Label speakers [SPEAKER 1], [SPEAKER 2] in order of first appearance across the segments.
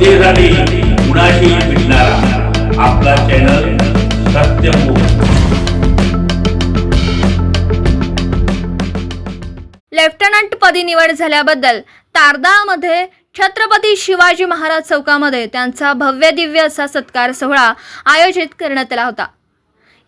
[SPEAKER 1] जनतेसाठी कुणाशी भेटणारा आपला चॅनल सत्यमुख
[SPEAKER 2] लेफ्टनंट पदी निवड झाल्याबद्दल तारदामध्ये छत्रपती शिवाजी महाराज चौकामध्ये त्यांचा भव्य दिव्य असा सत्कार सोहळा आयोजित करण्यात आला होता.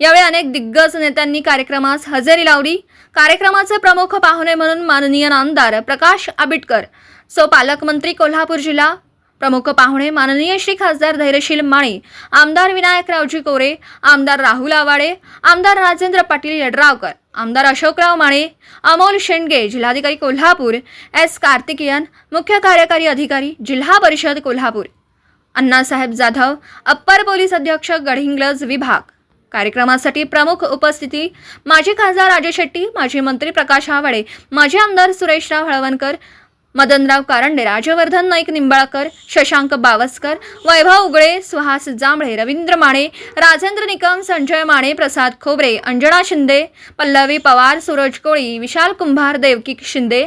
[SPEAKER 2] यावेळी अनेक दिग्गज नेत्यांनी कार्यक्रमास हजेरी लावली. कार्यक्रमाचे प्रमुख पाहुणे म्हणून माननीय आमदार प्रकाश आबिटकर सो पालकमंत्री कोल्हापूर जिल्हा प्रमुख पाहुणे माननीय श्री खासदार धैर्यशील माळी आमदार विनायकरावजी कोरे आमदार राहुल आवाडे आमदार राजेंद्र पाटील यड्रावकर आमदार अशोकराव माळे अमोल शेंडगे जिल्हाधिकारी कोल्हापूर एस कार्तिकेयन मुख्य कार्यकारी अधिकारी जिल्हा परिषद कोल्हापूर अण्णासाहेब जाधव अप्पर पोलीस अध्यक्ष गडहिंग्लज विभाग. कार्यक्रमासाठी प्रमुख उपस्थिती माजी खासदार राजे शेट्टी माजी मंत्री प्रकाश आवाडे माजी आमदार सुरेशराव हळवणकर मदनराव कारंडे राजवर्धन नाईक निंबाळकर शशांक बावस्कर वैभव उगळे सुहास जांभळे रवींद्र माने राजेंद्र निकम संजय माने प्रसाद खोबरे अंजना शिंदे पल्लवी पवार सूरज कोळी विशाल कुंभार देवकी शिंदे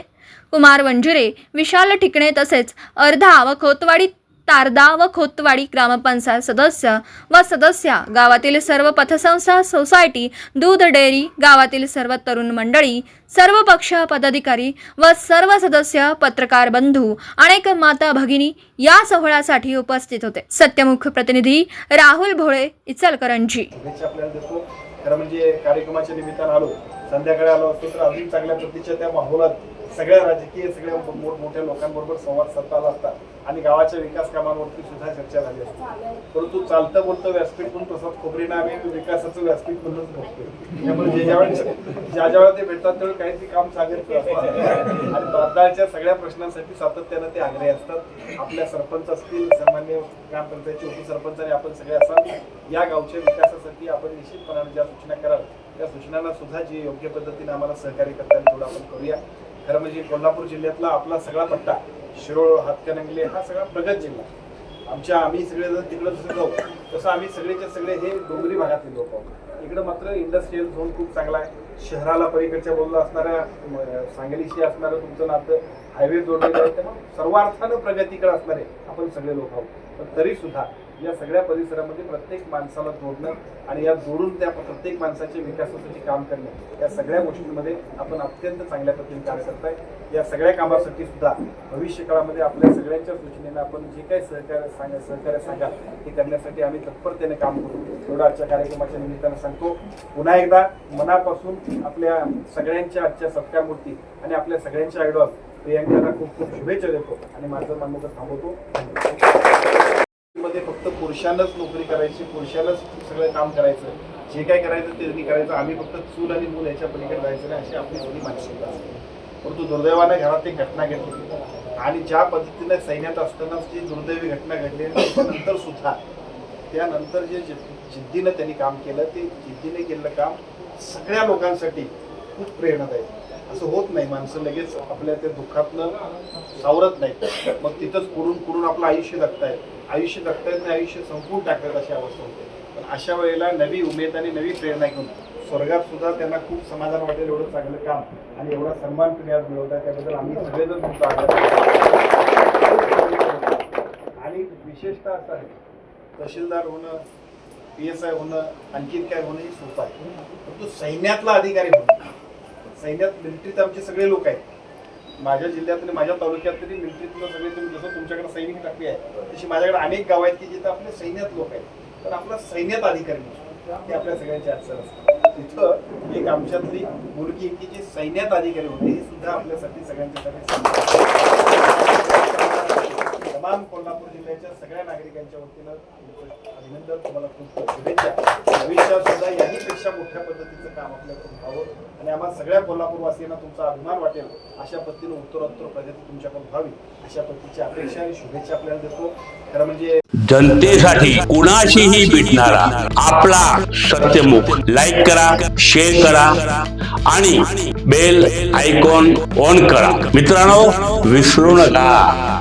[SPEAKER 2] कुमार वंजुरे विशाल ठिकणे तसेच अर्धा व खोतवाडी तारदा व खोतवाडी ग्रामपंचायत सदस्य व सदस्या गावातील सर्व पथसंस्था सोसायटी दूध डेअरी गावातील सर्व तरुण मंडळी सर्व पक्ष पदाधिकारी व सर्व सदस्य पत्रकार बंधू अनेक माता भगिनी या सोहळ्यासाठी उपस्थित होते. सत्यमुख प्रतिनिधी राहुल भोळे इचलकरंजी.
[SPEAKER 3] खरं म्हणजे कार्यक्रमाच्या निमित्तानं आलो. संध्याकाळी आलो असतो तर अजून चांगल्या प्रतीच्या त्या माहोलात सगळ्या राजकीय सगळ्या मोठमोठ्या लोकांबरोबर संवाद साधता आला असता आणि गावाच्या विकास कामांवरती सुद्धा चर्चा झाली असते. परंतु चालतं बोलतं व्यासपीठ म्हणून प्रसाद खोबरेनं आम्ही विकासाचं व्यासपीठ म्हणूनच बघतो त्यामुळे जे ज्यावेळेस ज्या ज्या वेळेला ते भेटतात त्यावेळी काहीतरी काम सांगायचं आणि तारदाळच्या सगळ्या प्रश्नांसाठी सातत्यानं ते आग्रही असतात. आपल्या सरपंच असतील सामान्य ग्रामपंचायतचे उपसरपंच आणि आपण सगळे असाल या गावच्या विकासासाठी आपण निश्चितपणाने ज्या सूचना कराल त्या सूचनांना सुद्धा जे योग्य पद्धतीने आम्हाला सहकार्य करता येईल तेवढं आपण करूया. खरं म्हणजे कोल्हापूर जिल्ह्यातला आपला सगळा पट्टा शिरोळ हातकणंगले हा सगळा प्रगत जिल्हा. आमच्या आम्ही सगळे जर तिकडं जसं जाऊ तसं आम्ही सगळेच्या सगळे हे डोंगरी भागातले लोक आहोत. इकडं मात्र इंडस्ट्रीयल झोन खूप चांगला आहे. शहराला पलीकडच्या बाजूला असणाऱ्या सांगलीशी असणारं तुमचं नातं हायवे जोडलेलं आहे त्यामुळे सर्वार्थानं प्रगतीकडे असणारे आपण सगळे लोक आहोत. पण तरीसुद्धा या सगळ्या परिसरामध्ये प्रत्येक माणसाला जोडणं आणि या जोडून त्या प्रत्येक माणसाच्या विकासासाठी काम करणं या सगळ्या गोष्टींमध्ये आपण अत्यंत चांगल्या पद्धतीने कार्य करताय. या सगळ्या कामासाठी सुद्धा भविष्य काळामध्ये आपल्या सगळ्यांच्या सूचनेनं आपण जे काही सहकार्य सांगा सहकार्य सांगा ते करण्यासाठी आम्ही तत्परतेने काम करू. एवढं आजच्या कार्यक्रमाच्या निमित्तानं सांगतो. पुन्हा एकदा मनापासून आपल्या सगळ्यांच्या आजच्या सत्कार मूर्ती आणि आपल्या सगळ्यांच्या आयडॉल प्रियांकाला खूप खूप शुभेच्छा देतो आणि माझं मान्यता तर थांबवतो. फक्त पुरुषांनाच नोकरी करायची पुरुषांनाच सगळं काम करायचं. जे काय करायचं ते त्यांनी करायचं. आम्ही फक्त चूल आणि मूल याच्या पलीकडे जायचं नाही अशी आपली सगळी मानसिकता असते. परंतु दुर्दैवाने घरात ती घटना घडली. आणि ज्या पद्धतीने सैन्यात असतानाच जी दुर्दैवी घटना घडली त्यानंतर सुद्धा त्यानंतर जे जिद्दीनं त्यांनी काम केलं ते जिद्दीने केलेलं काम सगळ्या लोकांसाठी खूप प्रेरणादायी. असं होत नाही. माणसं लगेच आपल्या त्या दुःखातनं सावरत नाही मग तिथंच कुडून कुडून आपलं आयुष्य जगतायत. आयुष्य जगतायत आयुष्य संपवून टाकतात अशी अवस्था होते. पण अशा वेळेला नवी उमेद आणि नवी प्रेरणा घेऊन स्वर्गात सुद्धा त्यांना खूप समाधान वाटेल एवढं चांगलं काम आणि एवढा सन्मान तुम्ही आज मिळवता त्याबद्दल आम्ही सगळेजण तुमचा आदर आणि विशेषतः असं आहे तहसीलदार होणं पी एस आय होणं आणखीन काय होणं हे सोपं आहे. परंतु सैन्यातला अधिकारी होणं सैन्यात मिलिटरीत आमचे सगळे लोक आहेत. माझ्या जिल्ह्यात आणि माझ्या तालुक्यात तरी मिलिटरीतलं सगळे तुम्ही जसं तुमच्याकडे सैनिक टाकली आहे तशी माझ्याकडे अनेक गाव आहेत की जिथं आपले सैन्यात लोक आहेत. तर आपला सैन्यात अधिकारी ते आपल्या सगळ्यांची अडचण असतात. तिथं एक आमच्यातली मुलगी की जी सैन्यात अधिकारी होते ही सुद्धा आपल्यासाठी सगळ्यांच्यासाठी तमाम कोल्हापूर जिल्ह्याच्या सगळ्या नागरिकांच्या वतीनं अभिनंदन तुम्हाला खूप शुभेच्छा. भविष्यात सुद्धा याहीपेक्षा मोठ्या पद्धतीचं काम आपल्याकडून व्हावं आणि आम्हाला सगळ्या कोल्हापूरवासियांना तुमचा अभिमान वाटेल अशा पद्धतीनं उत्तरोत्तर प्रगती तुमच्याकडून व्हावी अशा पद्धतीची अपेक्षा आणि शुभेच्छा आपल्याला देतो. खरं म्हणजे
[SPEAKER 1] जनतेसाठी कुणाशीही भेटणारा आपला सत्यमुख. लाईक करा शेअर करा आणि बेल आयकॉन ऑन करा. मित्रांनो विसरू नका.